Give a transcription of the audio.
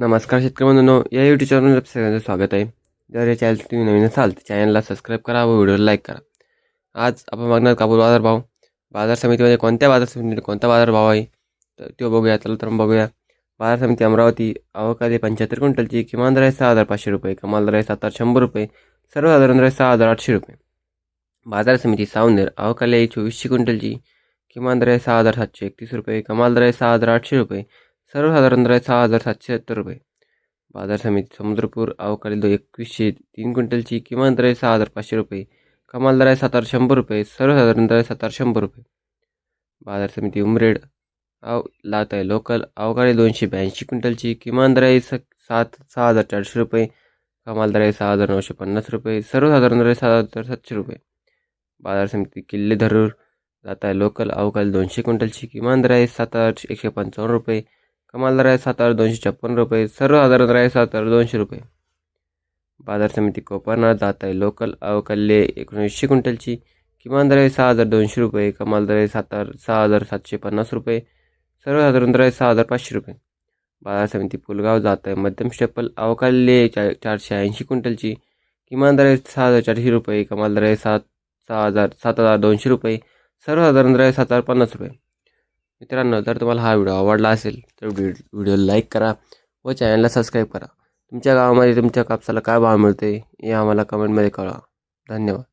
नमस्कार शेतकरी बंधूंनो या यूट्यूब चॅनल सगळ्यांचं स्वागत आहे. जर या चॅनल तुम्ही नवीन असाल तर चॅनलला सबस्क्राईब करा व व्हिडिओला लाईक करा. आज आपण बघणार कापूर बाजारभाव बाजार समितीमध्ये कोणत्या बाजार समितीमध्ये कोणता बाजारभाव आहे तर तो बघूया. चला तर मग बघूया. बाजार समिती अमरावती अवकाळी पंच्याहत्तर क्विंटलची किमान दर आहे सहा हजार पाचशे रुपये कमाल दर आहे सात हजार शंभर रुपये सर्वसाधारण दर आहे सहा हजार आठशे रुपये. बाजार समिती सावनेर अवकाळी चोवीसशे क्विंटलची किमान दर आहे सहा हजार सातशे एकतीस रुपये कमाल दर आहे सहा हजार आठशे रुपये सर्वसाधारण दर आहे सहा हजार सातशे सत्तर रुपये. बाजार समिती समुद्रपूर अवकाळी दो एकवीसशे तीन क्विंटलची किमान दर आहे सहा हजार पाचशे रुपये. कमाल दर आहे सात हजार शंभर रुपये. सर्वसाधारण दर आहे सात हजार शंभर रुपये. बाजार समिती उमरेड अव लात आहे लोकल अवकाळी दोनशे ब्याऐंशी क्विंटलची किमान दर आहे स सात सहा हजार चारशे रुपये. कमाल दर आहे सहा हजार नऊशे पन्नास रुपये. सर्वसाधारण दर आहे सात हजार सातशे रुपये. बाजार समिती किल्ले धरूर जात आहे लोकल अवकाळी दोनशे क्विंटलची किमान दर आहे सात हजार एकशे पंचावन्न रुपये. कमालदार आहे सात हजार दोनशे छप्पन्न रुपये. सर्वसाधारण आहे सात हजार दोनशे रुपये. बाजार समिती कोपरनाथ जात आहे. लोकल अवकाल्य एकोणीसशे क्विंटलची किमान दर आहे सहा हजार दोनशे रुपये. कमाल दर आहे सात हजार सहा हजार सातशे पन्नास रुपये. सर्वसाधारण दर आहे सहा हजार पाचशे रुपये. बाजार समिती पुलगाव जात आहे. मध्यम स्टेपल अवकाल्य चा चारशे ऐंशी क्विंटलची किमान दर आहे सहा हजार चारशे रुपये. कमाल दर आहे सात सहा हजार सात हजार दोनशे रुपये. सर्वसाधारण दर आहे सात हजार पन्नास रुपये. मित्रांनो जर तुम्हाला हा व्हिडिओ आवडला असेल तर व्हिडिओ लाईक करा व चॅनलला सबस्क्राईब करा. तुमच्या गावामध्ये तुमच्या कापसाला काय भाव मिळते हे आम्हाला कमेंटमध्ये कळवा. धन्यवाद.